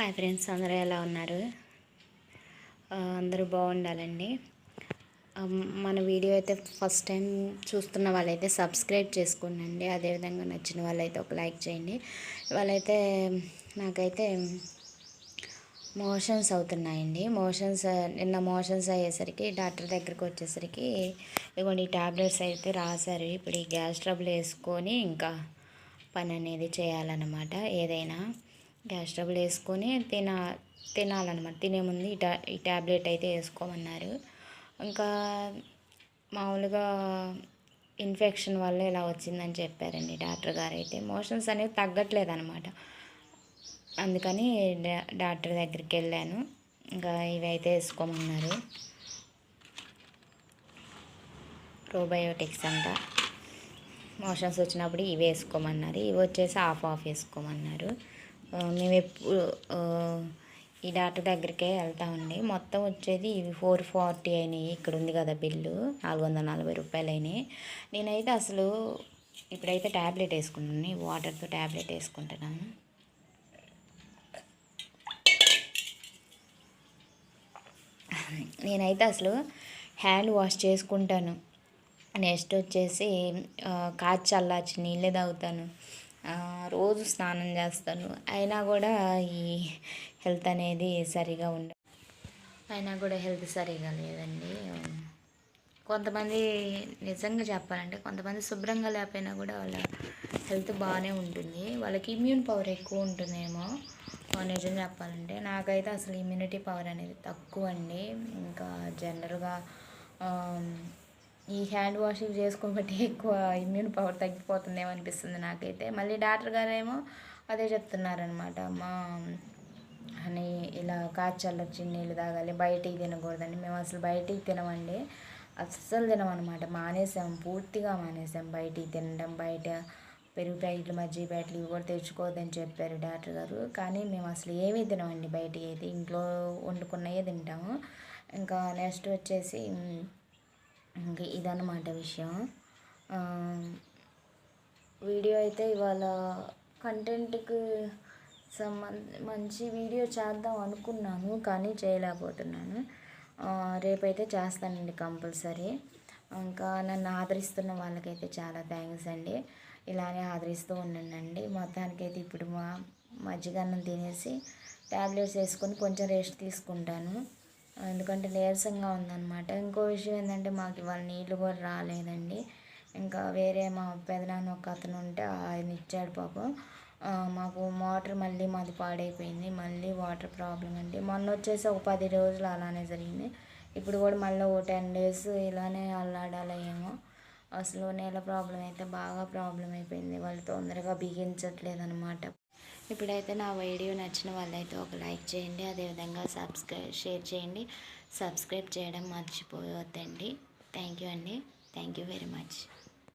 Hi friends అందరూ ఎలా ఉన్నారు? అందరూ బాగుండాలండి. మన వీడియో అయితే ఫస్ట్ టైం చూస్తున్న వాళ్ళైతే సబ్స్క్రైబ్ చేసుకోండి అదేవిధంగా నచ్చిన వాళ్ళైతే ఒక లైక్ చేయండి. వాళ్ళైతే నాకైతే మోషన్స్ అవుతున్నాయండి. మోషన్స్ నిన్న మోషన్స్ అయ్యేసరికి డాక్టర్ దగ్గరికి వచ్చేసరికి ఇదిగోండి ఈ టాబ్లెట్స్ అయితే రాశారు. ఇప్పుడు ఈ గ్యాస్ ట్రబుల్ వేసుకొని ఇంకా పని అనేది చేయాలన్నమాట. ఏదైనా గ్యాస్ ట్రబుల్ వేసుకొని తిన తినాలన్నమాట. తినే ముందు ఈ టా ఈ ట్యాబ్లెట్ అయితే వేసుకోమన్నారు. ఇంకా మామూలుగా ఇన్ఫెక్షన్ వల్ల ఇలా వచ్చిందని చెప్పారండి డాక్టర్ గారు అయితే. మోషన్స్ అనేవి తగ్గట్లేదు అనమాట అందుకని డా- డాక్టర్ దగ్గరికి వెళ్ళాను. ఇంకా ఇవి అయితే వేసుకోమన్నారు. ప్రోబయోటిక్స్ అంట. మోషన్స్ వచ్చినప్పుడు ఇవి వేసుకోమన్నారు. ఇవి వచ్చేసి హాఫ్ ఆఫ్ వేసుకోమన్నారు. మేము ఎప్పుడు ఈ డాక్టర్ దగ్గరికే వెళ్తామండి. మొత్తం వచ్చేది ఇవి ఫోర్ ఫార్టీ అయినాయి. ఇక్కడ ఉంది కదా బిల్లు. నాలుగు వందల నలభై రూపాయలు అయినాయి. నేనైతే అసలు ఇప్పుడైతే ట్యాబ్లెట్ వేసుకున్నాను వాటర్తో ట్యాబ్లెట్ వేసుకుంటున్నాను. నేనైతే అసలు హ్యాండ్ వాష్ చేసుకుంటాను. నెక్స్ట్ వచ్చేసి కాచి చల్లార్చి నీళ్ళే తాగుతాను. రోజు స్నానం చేస్తాను. అయినా కూడా ఈ హెల్త్ అనేది సరిగా ఉండ అయినా కూడా హెల్త్ సరిగా లేదండి. కొంతమంది నిజంగా చెప్పాలంటే కొంతమంది శుభ్రంగా లేకపోయినా కూడా వాళ్ళ హెల్త్ బాగానే ఉంటుంది. వాళ్ళకి ఇమ్యూన్ పవర్ ఎక్కువ ఉంటుందేమో నిజం చెప్పాలంటే. నాకైతే అసలు ఇమ్యూనిటీ పవర్ అనేది తక్కువ అండి ఇంకా జనరల్గా ఈ హ్యాండ్ వాషింగ్ చేసుకోబట్టి ఎక్కువ ఇమ్యూన్ పవర్ తగ్గిపోతుందేమో అనిపిస్తుంది నాకైతే. మళ్ళీ డాక్టర్ గారేమో అదే చెప్తున్నారనమాట మా అని ఇలా కాచల్లొచ్చి నీళ్ళు తాగాలి బయటికి తినకూడదని. మేము అసలు బయటికి తినమండి. అస్సలు తినమన్నమాట మానేసాం పూర్తిగా మానేసాం. బయటికి తినడం బయట పెరుగు ప్యాకెట్లు మజ్జిగ ప్యాకెట్లు ఇవి కూడా తెచ్చుకోవద్దని చెప్పారు డాక్టర్ గారు. కానీ మేము అసలు ఏమీ తినమండి బయటికి అయితే. ఇంట్లో వండుకున్నయే తింటాము. ఇంకా నెక్స్ట్ వచ్చేసి ఇంకా ఇదన్నమాట విషయం. వీడియో అయితే ఇవాళ కంటెంట్కి సంబంధ మంచి వీడియో చేద్దాం అనుకున్నాను కానీ చేయలేకపోతున్నాను. రేపైతే చేస్తానండి కంపల్సరీ. ఇంకా నన్ను ఆదరిస్తున్న వాళ్ళకైతే చాలా థ్యాంక్స్ అండి. ఇలానే ఆదరిస్తూ ఉండండి మొత్తానికైతే ఇప్పుడు మా మజ్జిగన్నం తినేసి ట్యాబ్లెట్స్ వేసుకొని కొంచెం రెస్ట్ తీసుకుంటాను. ఎందుకంటే నీరసంగా ఉందన్నమాట. ఇంకో విషయం ఏంటంటే మాకు ఇవాళ నీళ్ళు కూడా రాలేదండి. ఇంకా వేరే మా పెదనాన్న ఒక అతను ఉంటే ఆయన ఇచ్చాడు పాపం. మాకు మోటార్ మళ్ళీ మాది పాడైపోయింది. మళ్ళీ వాటర్ ప్రాబ్లం అండి. మొన్న వచ్చేసి ఒక పది రోజులు అలానే జరిగింది. ఇప్పుడు కూడా మళ్ళీ ఓ టెన్ డేస్ ఇలానే అల్లాడాలేమో అసలు నేల ప్రాబ్లం అయితే బాగా ప్రాబ్లం అయిపోయింది. వాళ్ళు తొందరగా బిగించట్లేదు అనమాట ఇప్పుడైతే నా వీడియో నచ్చిన వాళ్ళైతే ఒక లైక్ చేయండి. అదేవిధంగా సబ్స్క్రైబ్ షేర్ చేయండి. సబ్స్క్రైబ్ చేయడం మర్చిపోవద్దండి. థ్యాంక్ యూ అండి. Thank you very much